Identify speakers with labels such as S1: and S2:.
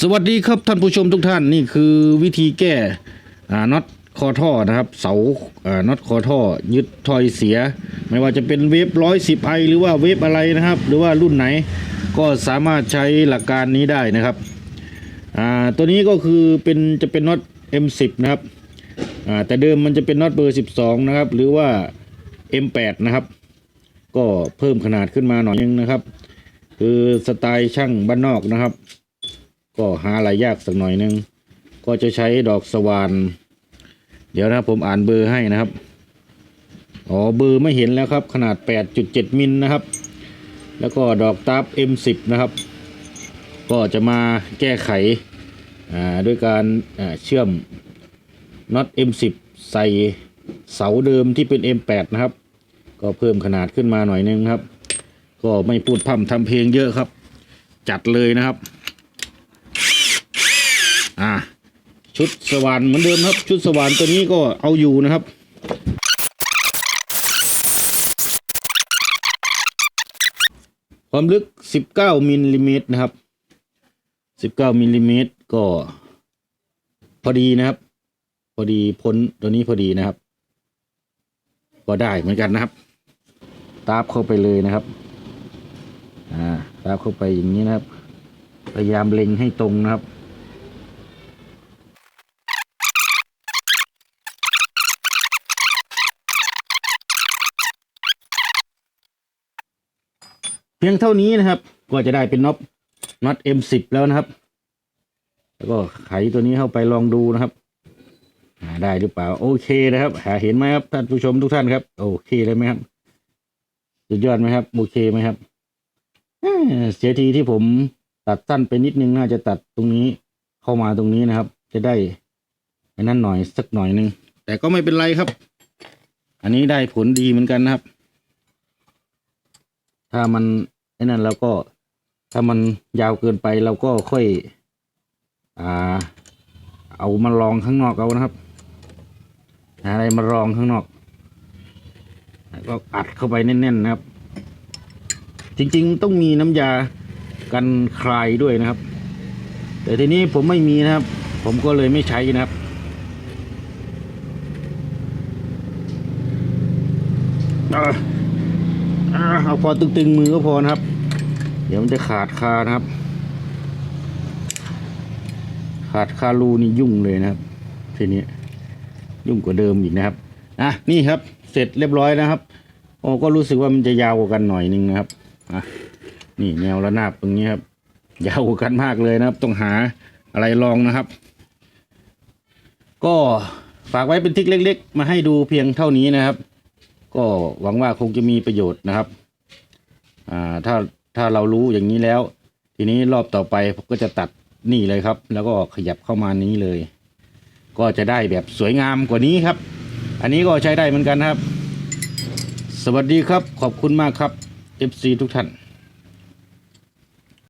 S1: สวัสดีครับท่านผู้ชมทุกท่านนี่คือวิธีแก้น็อตคอท่อนะครับ เสาน็อตคอท่อ ยึดทอยเสีย ไม่ว่าจะเป็นเวฟร้อยสิบไอหรือว่าเวฟอะไรนะครับ หรือว่ารุ่นไหนก็สามารถใช้หลักการนี้ได้นะครับตัวนี้ก็คือเป็นจะเป็นน็อต M10 นะครับแต่เดิมมันจะเป็นน็อตเบอร์ 12 นะครับ หรือว่า M8 นะครับ ก็เพิ่มขนาดขึ้นมาหน่อยนึงนะครับ คือสไตล์ช่างบ้านนอกนะครับ ก็หาอะไรยากสักหน่อยนึง ก็จะใช้ดอกสว่าน เดี๋ยวนะครับผมอ่านเบอร์ให้นะครับ อ๋อเบอร์ไม่เห็นแล้วครับ ขนาด 8.7 มิลนะครับ แล้วก็ดอกตับ M10 นะครับ ก็จะมาแก้ไขอ่าด้วยการเชื่อมน็อต M10 ใส่เสาเดิมที่เป็น M8 นะครับ ก็เพิ่มขนาดขึ้นมาหน่อยนึงครับ ก็ไม่พูดพร่ำทำเพลงเยอะครับ จัดเลยนะครับ อ่า ชุดสว่านเหมือนเดิมครับ ชุดสว่านตัวนี้ก็เอาอยู่นะครับความลึก 19มิลลิเมตรนะครับ 19มิลลิเมตรก็ พอดีนะครับ พอดีพ้นตัวนี้พอดีนะครับ ก็ได้เหมือนกันนะครับ ตาบเข้าไปเลยนะครับ อ่า ตาบเข้าไปอย่างนี้นะครับ พยายามเล็งให้ตรงนะครับ เพียงเท่านี้นะครับ ก็จะได้เป็นน็อตน็อต M10 แล้วนะครับ แล้วก็ไขตัวนี้เข้าไปลองดูนะครับได้หรือเปล่า โอเคนะครับ หาเห็นไหมครับท่านผู้ชมทุกท่านครับ โอเคเลยไหมครับสุดยอดไหมครับ โอเคไหมครับเสียทีที่ผมตัดสั้นไปนิดนึงน่าจะตัดตรงนี้เข้ามาตรงนี้นะครับ จะได้นั่นหน่อยสักหน่อยนึงแต่ก็ไม่เป็นไรครับ อันนี้ได้ผลดีเหมือนกันนะครับ ถ้ามันไอ้นั่นเราก็ ถ้ามันยาวเกินไปเราก็ค่อย อ่า เอามาลองข้างนอกเอานะครับหาอะไรมาลองข้างนอกก็อัดเข้าไปแน่นๆนะครับ จริงๆต้องมีน้ำยากันคลายด้วยนะครับ แต่ทีนี้ผมไม่มีนะครับ ผมก็เลยไม่ใช้นะครับอ่า เอาพอตึงๆมือก็พอนะครับ เดี๋ยวมันจะขาดคานะครับ ขาดคารูนี่ยุ่งเลยนะครับ ทีนี้ยุ่งกว่าเดิมอีกนะครับอะนี่ครับ เสร็จเรียบร้อยนะครับโอ้ก็รู้สึกว่ามันจะยาวกว่ากันหน่อยนึงนะครับอะนี่แนวระนาบตรงนี้ครับ ยาวกว่ากันมากเลยนะครับ ต้องหาอะไรลองนะครับ ก็ฝากไว้เป็นทิกเล็ก ๆ มาให้ดูเพียงเท่านี้นะครับ ก็หวังว่าคงจะมีประโยชน์นะครับอ่าถ้าถ้าเรารู้อย่างนี้แล้ว ทีนี้รอบต่อไปผมก็จะตัดนี่เลยครับ แล้วก็ขยับเข้ามานี้เลย ก็จะได้แบบสวยงามกว่านี้ครับ อันนี้ก็ใช้ได้เหมือนกันครับ สวัสดีครับขอบคุณมากครับ FC ทุกท่าน